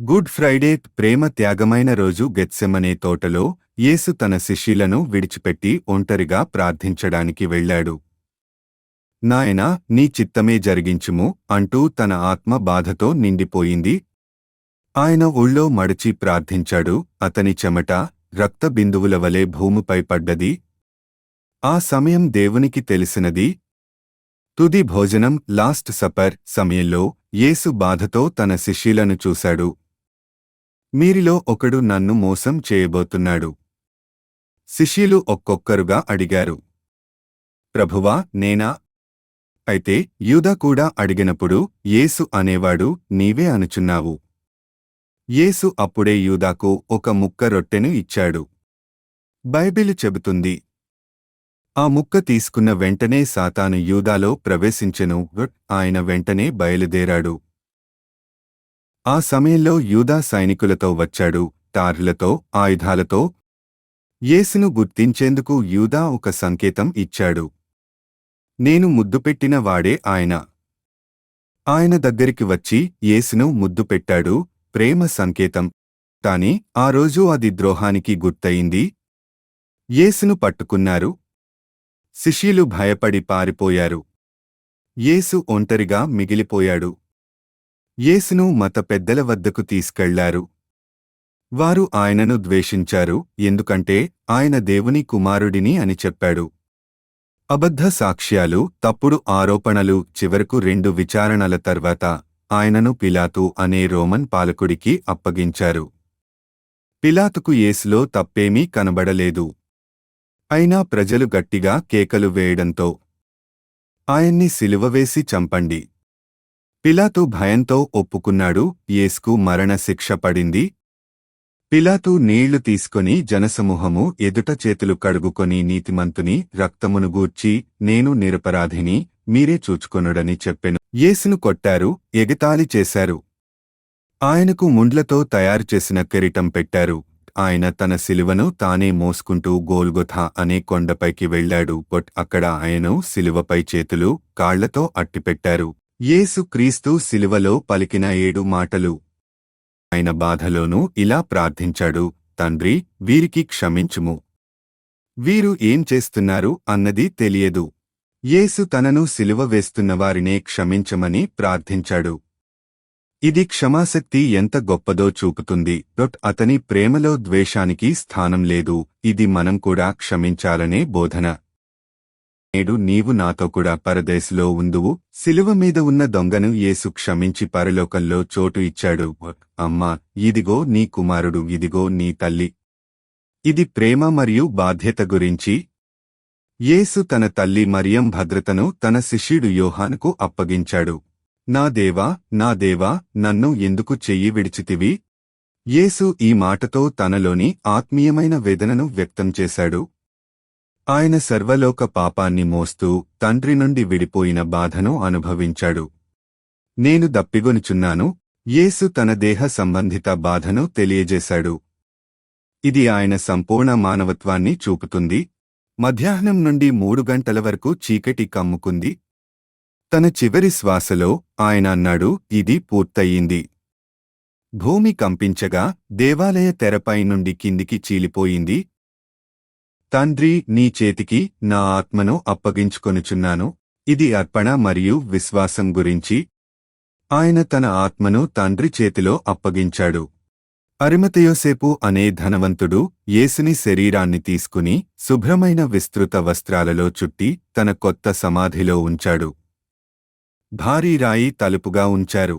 Good Friday ప్రేమ త్యాగమైన రోజు గెత్సెమనే తోటలో యేసు తన శిష్యులను విడిచిపెట్టి ఒంటరిగా ప్రార్థించడానికి వెళ్ళాడు. నాయనా నీ చిత్తమే జరిగించుము అంటూ తన ఆత్మ బాధతో నిండిపోయింది. ఆయన ఒళ్ళో మడచి ప్రార్థించాడు అతని చెమట రక్త బిందువుల వలె భూమిపై పడ్డది. ఆ సమయం దేవునికి తెలిసినది. తుది భోజనం లాస్ట్ సపర్ సమయంలో యేసు బాధతో తన శిష్యులను చూశాడు. మీరిలో ఒకడు నన్ను మోసం చేయబోతున్నాడు. శిష్యులు ఒక్కొక్కరుగా అడిగారు. ప్రభువా నేనా? అయితే యూదా కూడా అడిగినప్పుడు యేసు అనేవాడు నీవే అనుచున్నావు. యేసు అప్పుడే యూదాకు ఒక ముక్క రొట్టెను ఇచ్చాడు. బైబిలు చెబుతుంది. ఆ ముక్క తీసుకున్న వెంటనే సాతాను యూదాలో ప్రవేశించెను ఆయన వెంటనే బయలుదేరాడు. ఆ సమయంలో యూదా సైనికులతో వచ్చాడు తార్లతో ఆయుధాలతో. యేసును గుర్తించేందుకు యూదా ఒక సంకేతం ఇచ్చాడు. నేను ముద్దుపెట్టిన వాడే ఆయన. ఆయన దగ్గరికి వచ్చి యేసును ముద్దు పెట్టాడు ప్రేమ సంకేతం. కాని ఆ రోజు అది ద్రోహానికి గుర్తయింది. యేసును పట్టుకున్నారు. శిష్యులు భయపడి పారిపోయారు. యేసు ఒంటరిగా మిగిలిపోయాడు. యేసును మత పెద్దల వద్దకు తీసుకెళ్ళారు. వారు ఆయనను ద్వేషించారు ఎందుకంటే ఆయన దేవుని కుమారుడిని అని చెప్పాడు. అబద్ధ సాక్ష్యాలు తప్పుడు ఆరోపణలు చివరకు రెండు విచారణల తర్వాత ఆయనను పిలాతు అనే రోమన్ పాలకుడికి అప్పగించారు. పిలాతుకు యేసులో తప్పేమీ కనబడలేదు. అయినా ప్రజలు గట్టిగా కేకలు వేయడంతో ఆయన్ని సిలువవేసి చంపండి. పిలాతు భయంతో ఒప్పుకున్నాడు యేసుకు మరణశిక్ష పడింది. పిలాతు నీళ్ళు తీసుకొని జనసమూహము ఎదుట చేతులు కడుగుకొని నీతిమంతుని రక్తమును గూర్చి నేను నిరపరాధిని మీరే చూచుకొనుడని చెప్పెను యేసును కొట్టారు ఎగతాళి చేశారు. ఆయనకు ముండ్లతో తయారుచేసిన కిరీటం పెట్టారు. ఆయన తన శిలువను తానే మోసుకుంటూ గోల్గొథ అనే కొండపైకి వెళ్ళాడు బట్ అక్కడ ఆయను శిలువపై చేతులు కాళ్ళతో అట్టిపెట్టారు. యేసు క్రీస్తు శిలువలో పలికిన ఏడు మాటలు. ఆయన బాధలోనూ ఇలా ప్రార్థించాడు తండ్రి వీరికి క్షమించుము. వీరు ఏం చేస్తున్నారు అన్నది తెలియదు. యేసు తనను సిలువ వేస్తున్నవారినే క్షమించమని ప్రార్థించాడు. ఇది క్షమాశక్తి ఎంత గొప్పదో చూపుతుంది. డొట్ అతని ప్రేమలో ద్వేషానికి స్థానం లేదు. ఇది మనం కూడా క్షమించాలనే బోధన. నేడు నీవు నాతో కూడా పరదేశులో ఉందువు. శిలువ మీద ఉన్న దొంగను యేసు క్షమించి పరలోకంలో చోటు ఇచ్చాడు. అమ్మా ఇదిగో నీ కుమారుడు ఇదిగో నీ తల్లి. ఇది ప్రేమ మరియు బాధ్యత గురించి. యేసు తన తల్లి మరియం భద్రతను తన శిష్యుడు యోహానుకు అప్పగించాడు. నా దేవా నా దేవా నన్ను ఎందుకు చెయ్యి విడిచితివి? యేసు ఈ మాటతో తనలోని ఆత్మీయమైన వేదనను వ్యక్తం చేశాడు. ఆయన సర్వలోక పాపాన్ని మోస్తూ తండ్రి నుండి విడిపోయిన బాధను అనుభవించాడు. నేను దప్పిగొనుచున్నాను యేసు తన దేహ సంబంధిత బాధను తెలియజేశాడు. ఇది ఆయన సంపూర్ణ మానవత్వాన్ని చూపుతుంది మధ్యాహ్నం నుండి మూడు గంటల వరకు చీకటి కమ్ముకుంది. తన చివరి శ్వాసలో ఆయన అన్నాడు ఇది పూర్తయింది. భూమి కంపించగా దేవాలయ తెరపై నుండి కిందికి చీలిపోయింది తండ్రి నీ చేతికి నా ఆత్మను అప్పగించుకొనుచున్నాను. ఇది అర్పణ మరియు విశ్వాసం గురించి. ఆయన తన ఆత్మను తండ్రి చేతిలో అప్పగించాడు. అరిమతయోసేపు అనే ధనవంతుడు యేసుని శరీరాన్ని తీసుకుని శుభ్రమైన విస్తృత వస్త్రాలలో చుట్టి తన కొత్త సమాధిలో ఉంచాడు. భారీ రాయి తలుపుగా ఉంచారు.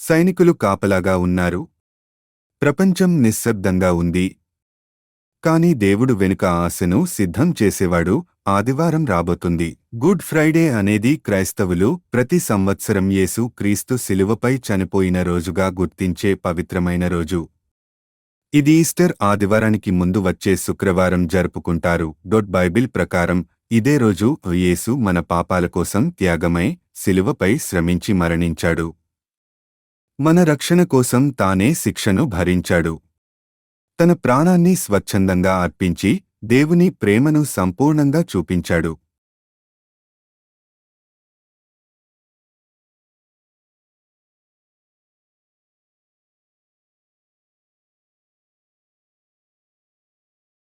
సైనికులు కాపలాగా ఉన్నారు. ప్రపంచం నిశ్శబ్దంగా ఉంది. కాని దేవుడు వెనుక ఆశను సిద్ధం చేసేవాడు ఆదివారం రాబోతుంది. గుడ్ ఫ్రైడే అనేది క్రైస్తవులు ప్రతి సంవత్సరం యేసు క్రీస్తు శిలువపై చనిపోయిన రోజుగా గుర్తించే పవిత్రమైన రోజు. ఇది ఈస్టర్ ఆదివారానికి ముందు వచ్చే శుక్రవారం జరుపుకుంటారు. డొట్ బైబిల్ ప్రకారం ఇదే రోజు యేసు మన పాపాల కోసం త్యాగమై శిలువపై శ్రమించి మరణించాడు. మన రక్షణ కోసం తానే శిక్షను భరించాడు. తన ప్రాణాన్ని స్వచ్ఛందంగా అర్పించి దేవుని ప్రేమను సంపూర్ణంగా చూపించాడు.